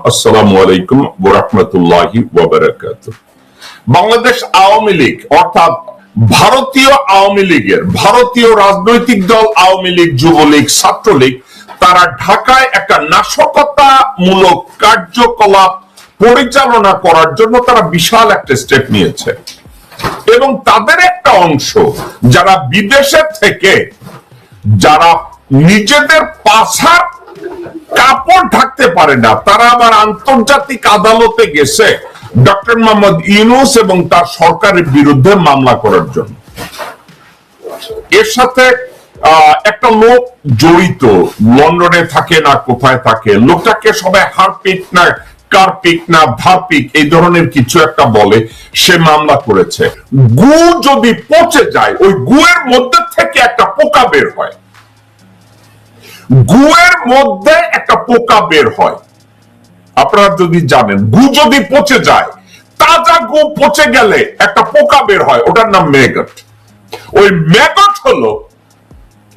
আসসালামু আলাইকুম ওরহমতুল্লাহি বাংলাদেশ আওয়ামী লীগ, অর্থাৎ ভারতীয় আওয়ামী লীগের, ভারতীয় রাজনৈতিক দল আওয়ামী লীগ, যুবলীগ, ছাত্রলীগ, তারা ঢাকায় একটা নাশকতামূলক কার্যকলাপ পরিচালনা করার জন্য তারা বিশাল একটা স্টেপ নিয়েছে। এবং তাদের একটা অংশ যারা বিদেশে থেকে, যারা নিজেদের পাছার কাপড় ঢাকতে পারে না। তারা আবার আন্তর্জাতিক আদালতে গেছে ডক্টর মোহাম্মদ ইউনুস এবং তার সরকারের বিরুদ্ধে মামলা করার জন্য। এর সাথে একটা লোক জড়িত, লন্ডনে থাকে না, কোথায় থাকে। লোকটাকে সবাই হারপিক না, কার্পিক না ধারপিক এই ধরনের কিছু একটা বলে, সে মামলা করেছে। গু যদি পচে যায়, ওই গুয়ের মধ্যে থেকে একটা পোকা বের হয়। গুয়ের মধ্যে একটা পোকা বের হয়। আপনারা যদি জানেন, গু যদি পচে যায়, তাজা গু পচে গেলে একটা পোকা বের হয়, ওটার নাম ম্যাগট। ওই ম্যাগট হলো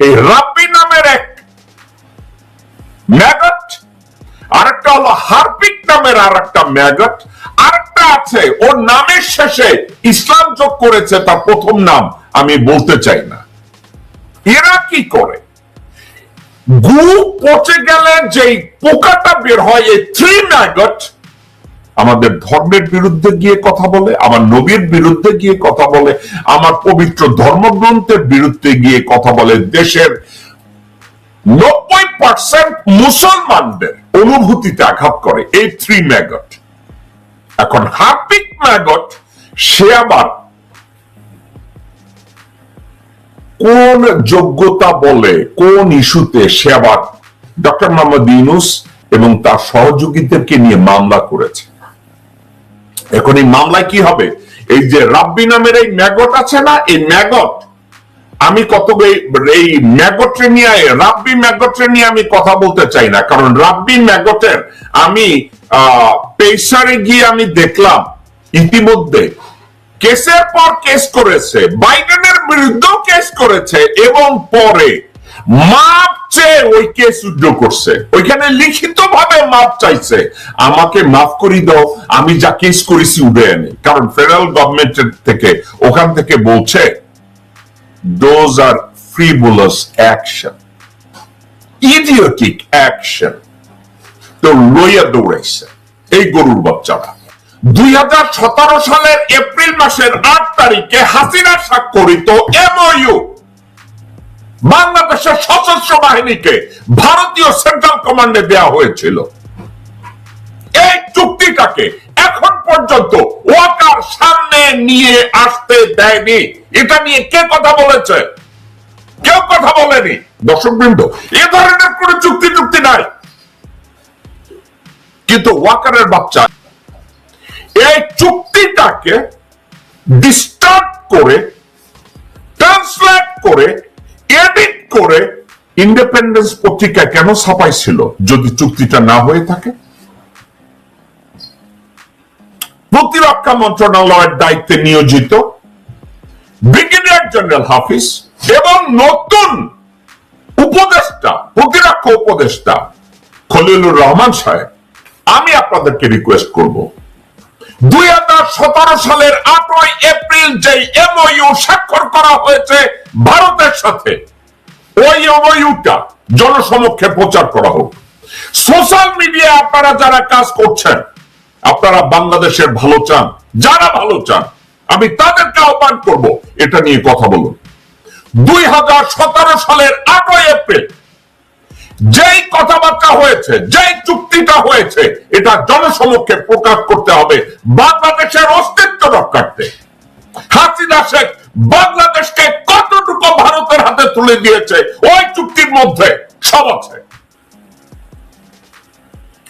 এই রাব্বি নামের এক ম্যাগট, আরেকটা হলো হারপিক নামের আর একটা ম্যাগট, আরেকটা আছে, ওর নামের শেষে ইসলাম যোগ করেছে, তার প্রথম নাম আমি বলতে চাই না। এরা কি করে? গু পচে গেলে যেই পোকাটা বের হয়, এই থ্রি ম্যাগট আমাদের ধর্মের বিরুদ্ধে গিয়ে কথা বলে, আমার নবীর বিরুদ্ধে গিয়ে কথা বলে, আমার পবিত্র ধর্মগ্রন্থের বিরুদ্ধে গিয়ে কথা বলে, দেশের নব্বই পার্সেন্ট মুসলমানদের অনুভূতিতে আঘাত করে, এই থ্রি ম্যাগট এখন হার্পিক ম্যাগট সে আবার কোন যোগ্যতা বলে কোন ইস্যুতে সে আবার ডক্টর মোহাম্মদ ইউনুস এবং তার সহযোগীদেরকে নিয়ে মামলা করেছে। এখন এই মামলায় কি হবে? এই যে রাব্বি নামের এই ম্যাগট আছে না? এই ম্যাগট, আমি কত এই- ম্যাগটে নিয়ে রাব্বি ম্যাগটে নিয়ে আমি কথা বলতে চাই না। কারণ রাব্বি ম্যাগটের আমি পেশারে গিয়ে আমি দেখলাম ইতিমধ্যে কেসের পর কেস করেছে, বাইডেনের বিরুদ্ধেও কেস করেছে এবং পরে মাপ চেয়ে ওই কেস উদ্যোগ করছে। ওইখানে লিখিত ভাবে মাপ চাইছে, আমাকে মাফ করি দাও, আমি যা কেস করেছি উঠে আনি। কারণ ফেডারেল গভর্নমেন্টের থেকে, ওখান থেকে বলছে those are frivolous action idiotic action তো লইয়া দৌড়াইছে, এই গরুর বাচ্চারা। দুই হাজার সতেরো সালের এপ্রিল মাসের তারিখে হাসিনা স্বাক্ষরিত এমওইউ বাংলাদেশের সশস্ত্র বাহিনীকে ভারতীয় সেন্ট্রাল কমান্ডে হয়েছিল। এই চুক্তিটাকে এখন পর্যন্ত ওয়াকার সামনে নিয়ে আসতে দেয়নি। এটা নিয়ে কে কথা বলেছে? কেউ কথা বলেনি। দর্শকবৃন্দ, এ ধরনের কোন চুক্তি চুক্তি নাই। কিন্তু ওয়াকারের বাচ্চা এই চুক্তিটাকে ডিস্টার্ব করে ট্রান্সলেট করে এডিট করে ইন্ডিপেন্ডেন্স পত্রিকা কেন ছাপাইছিল যদি চুক্তিটা না হয়ে থাকে? প্রতিরক্ষা মন্ত্রণালয়ের দায়িত্বে নিয়োজিত ব্রিগেডিয়ার জেনারেল হাফিজ এবং নতুন উপদেষ্টা, প্রতিরক্ষা উপদেষ্টা খলিলুর রহমান সাহেব, আমি আপনাদেরকে রিকোয়েস্ট করব। সালের আটই এপ্রিল যে এমওইউ স্বাক্ষর করা হয়েছে ভারতের সাথে, ওই এমওইউটা জনসমক্ষে প্রচার করা হোক। সোশ্যাল মিডিয়া আপনারা যারা কাজ করছেন, আপনারা বাংলাদেশের ভালো চান, যারা ভালো চান, আমি তাদেরকে আহ্বান করব, এটা নিয়ে কথা বলুন। দুই হাজার সতেরো সালের আটই এপ্রিল যেই কথাবার্তা হয়েছে, যেই চুক্তিটা হয়েছে, এটা জনসমক্ষে প্রকাশ করতে হবে। বাংলাদেশের অস্তিত্ব রক্ষার্থে। হাসিনা শেখ বাংলাদেশকে কতটুকু ভারতের হাতে তুলে দিয়েছে, ওই চুক্তির মধ্যে সব আছে।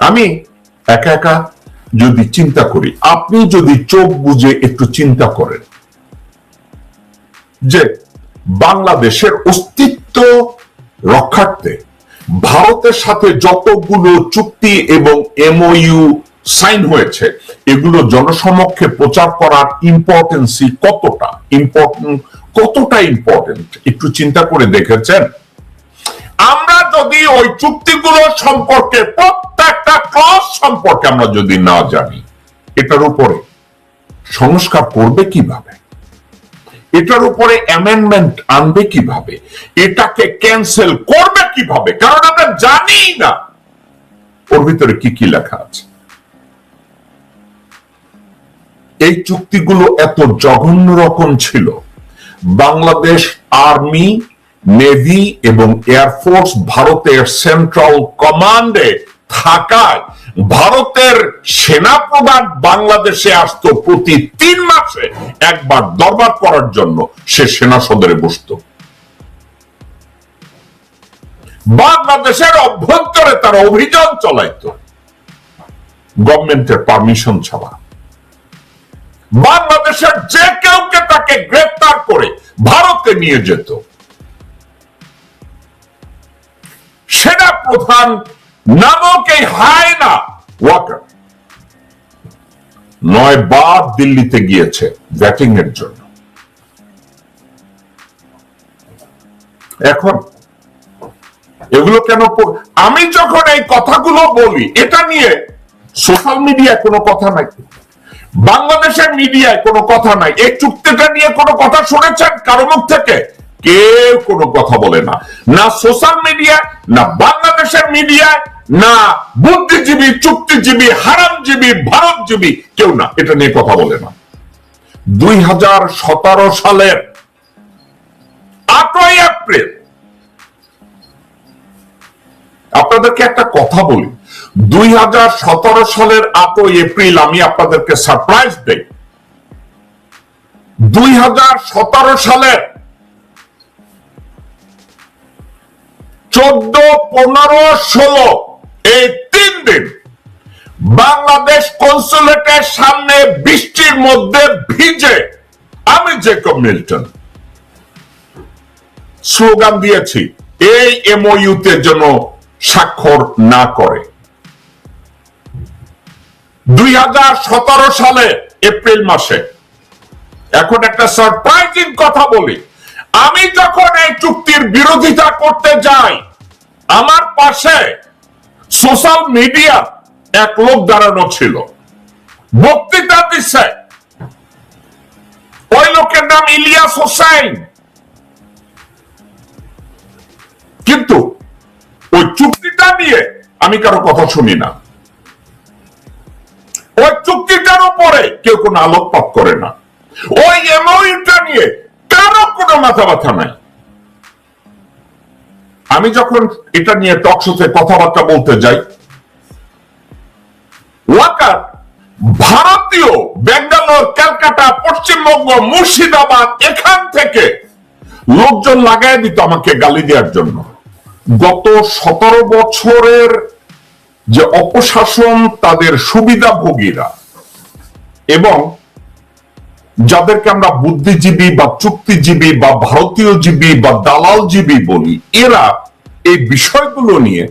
আমি একা একা যদি চিন্তা করি, আপনি যদি চোখ বুঝে একটু চিন্তা করেন যে বাংলাদেশের অস্তিত্ব রক্ষার্থে ভারতের সাথে যতগুলো চুক্তি এবং এমওইউ সাইন হয়েছে, এগুলো জনসমক্ষে প্রচার করার ইম্পর্টেন্সি কতটা? ইম্পর্টেন্ট কতটা ইম্পর্টেন্ট একটু চিন্তা করে দেখেছেন? আমরা যদি ওই চুক্তিগুলো সম্পর্কে প্রত্যেকটা ক্লস সম্পর্কে আমরা যদি না জানি, এটার উপরে সংস্কার করবে কীভাবে? এটার উপরে অ্যামেন্ডমেন্ট আনবে কীভাবে? এটাকে ক্যান্সেল করবে কীভাবে? কারণ আমরা জানি না। ওর ভিতরে কি কি লেখা আছে? এই চুক্তিগুলো এত জঘন্য রকম ছিল। বাংলাদেশ আর্মি, নেভি এবং এয়ারফোর্স ভারতের সেন্ট্রাল কমান্ডে থাকায় ভারতের সেনা প্রধান বাংলাদেশে আসতো প্রতি তিন মাসে একবার দরবার করার জন্য। সে সেনা সদরে বসত। বাংলাদেশের অভ্যন্তরে তারা অভিযান চালাইতো। গভর্নমেন্টের পারমিশন ছাড়া। বাংলাদেশের যে কেউকে তাকে গ্রেপ্তার করে ভারতে নিয়ে যেত। সেনা প্রধান নামক এই হায়না ওয়াকার। নয় বার দিল্লিতে গিয়েছে ব্যাটিং এর জন্য। এখন, এগুলো কেন আমি যখন এই কথাগুলো বলি, এটা নিয়ে সোশ্যাল মিডিয়ায় কোনো কথা নাই। বাংলাদেশের মিডিয়ায় কোনো কথা নাই। এই চুক্তিটা নিয়ে কোনো কথা শুনেছেন কারও মুখ থেকে? কেউ কোনো কথা বলে না। না সোশ্যাল মিডিয়া না বাংলাদেশের মিডিয়ায় না বুদ্ধিজীবী, চুক্তিজীবী, হারামজীবী, ভারতজীবী কেউ না। এটা নিয়ে কথা বলে না। দুই হাজার সতেরো সালের আটই এপ্রিল। আপনাদেরকে একটা কথা বলি। দুই হাজার সতেরো সালের আটই এপ্রিল আমি আপনাদেরকে সারপ্রাইজ দেই। দুই হাজার সতেরো সালের চোদ্দ, পনেরো, ষোলো এই তিন দিন বাংলাদেশ কনসুলেটের সামনে বৃষ্টির মধ্যে ভিজে আমি জেকব মিল্টন। স্লোগান দিয়েছি, এই এমওইউতে যেন স্বাক্ষর না করে। দুই হাজার সতেরো সালে এপ্রিল মাসে, এখন একটা সারপ্রাইজিং কথা বলি, আমি যখন এই চুক্তির বিরোধিতা করতে যাই, আমার পাশে সোশ্যাল মিডিয়া এক লোক দাঁড়ানো ছিল। বক্তৃতা দিচ্ছে। ওই লোকের নাম ইলিয়াস হোসাইন কিন্তু ওই চুক্তিটা নিয়ে আমি কারও কথা শুনি না। ওই চুক্তিটার উপরে কেউ কোনো আলোকপাত করে না। ওই এমওইটা নিয়ে কারও কোনো মাথা ব্যথা নাই। আমি যখন এটা নিয়ে টকশোতে কথাবার্তা বলতে যাই, ওয়াকার, ভারতীয় বেঙ্গালোর ক্যালকাটা, পশ্চিমবঙ্গ, মুর্শিদাবাদ, এখান থেকে লোকজন লাগাই দিত আমাকে গালি দেওয়ার জন্য। গত সতেরো বছরের যে অপশাসন, তাদের সুবিধাভোগীরা এবং যাদেরকে আমরা বুদ্ধিজীবী বা চুক্তিজীবী বা ভারতীয় জীবী বা দালালজীবী বলি, এরা এই বিষয়গুলো নিয়ে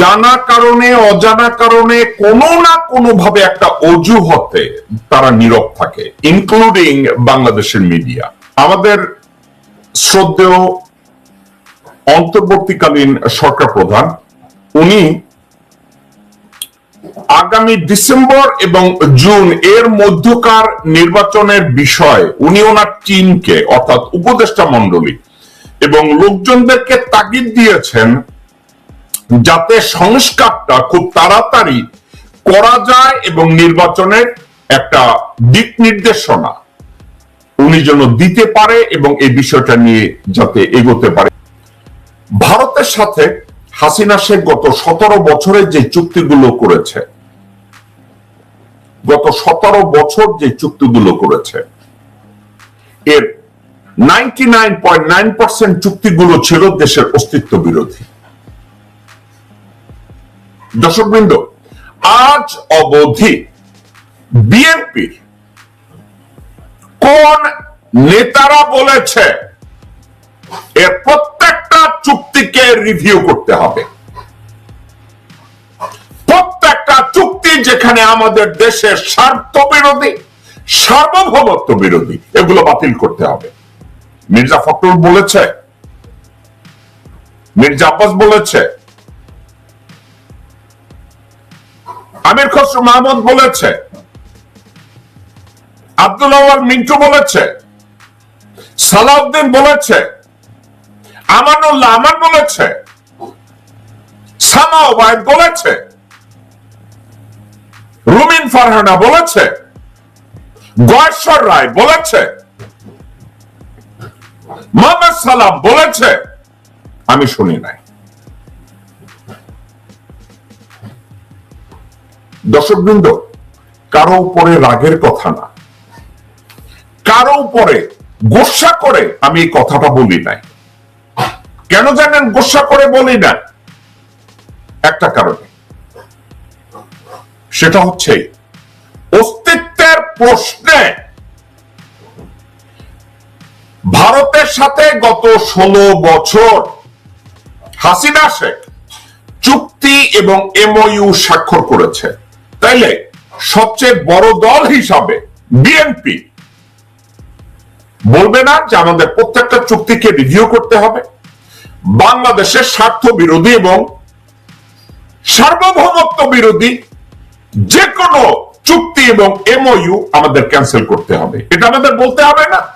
জানা কারণে, অজানা কারণে কোনো না কোনো ভাবে একটা অজুহতে তারা নীরব থাকে ইনক্লুডিং বাংলাদেশের মিডিয়া আমাদের শ্রদ্ধেয় অন্তর্বর্তীকালীন সরকার প্রধান, উনি আগামী ডিসেম্বর এবং জুন এর মধ্যকার নির্বাচনের বিষয় উনি ওনার টিমকে, অর্থাৎ উপদেষ্টা মন্ডলী এবং লোকজনদেরকে তাগিদ দিয়েছেন যাতে সংস্কারটা খুব তাড়াতাড়ি করা যায় এবং নির্বাচনের একটা দিক নির্দেশনা উনি যেন দিতে পারে এবং এই বিষয়টা নিয়ে যাতে এগোতে পারে। ভারতের সাথে হাসিনা শেখ গত সতেরো বছরে যে চুক্তিগুলো করেছে। গত সতেরো বছর যে চুক্তিগুলো করেছে। এর ninety nine point nine percent চুক্তিগুলো ছিল দেশের অস্তিত্ব বিরোধী। দর্শকবৃন্দ আজ অবধি বিএনপি কোন নেতারা বলেছে, এর রিভিউ করতে হবে। প্রত্যেকটা চুক্তি যেখানে আমাদের দেশের স্বার্থ বিরোধী সার্বভৌমত্ব বিরোধী, এগুলো বাতিল করতে হবে। মির্জা ফখরুল বলেছে, মির্জা আব্বাস বলেছে, আমির খসরু মাহমুদ বলেছে, আব্দুল মিন্টু বলেছে, সালাউদ্দিন বলেছে আমান বলেছে। সামা ওবায়দ বলেছে। রুমিন ফারহানা বলেছে। গয়েশ্বর রায় বলেছে। মোহাম্মদ সালাম বলেছে। আমি শুনি নাই। দর্শকবৃন্দ, কারও উপরে রাগের কথা না। কারও উপরে গোসা করে আমি এই কথাটা বলি নাই। কেন জানেন গোসা করে বলি না? একটা কারণে। সেটা হচ্ছে অস্তিত্বের প্রশ্নে ভারতের সাথে গত ষোলো বছর হাসিনা শেখ চুক্তি এবং এমওইউ স্বাক্ষর করেছে। তাইলে সবচেয়ে বড় দল হিসাবে বিএনপি বলবে না যে আমাদের প্রত্যেকটা চুক্তিকে রিভিউ করতে হবে? বাংলাদেশের স্বার্থ বিরোধী এবং সার্বভৌমত্ব বিরোধী যে কোনো চুক্তি এবং এমওইউ আমাদের ক্যান্সেল করতে হবে। এটা আমাদের বলতে হবে না।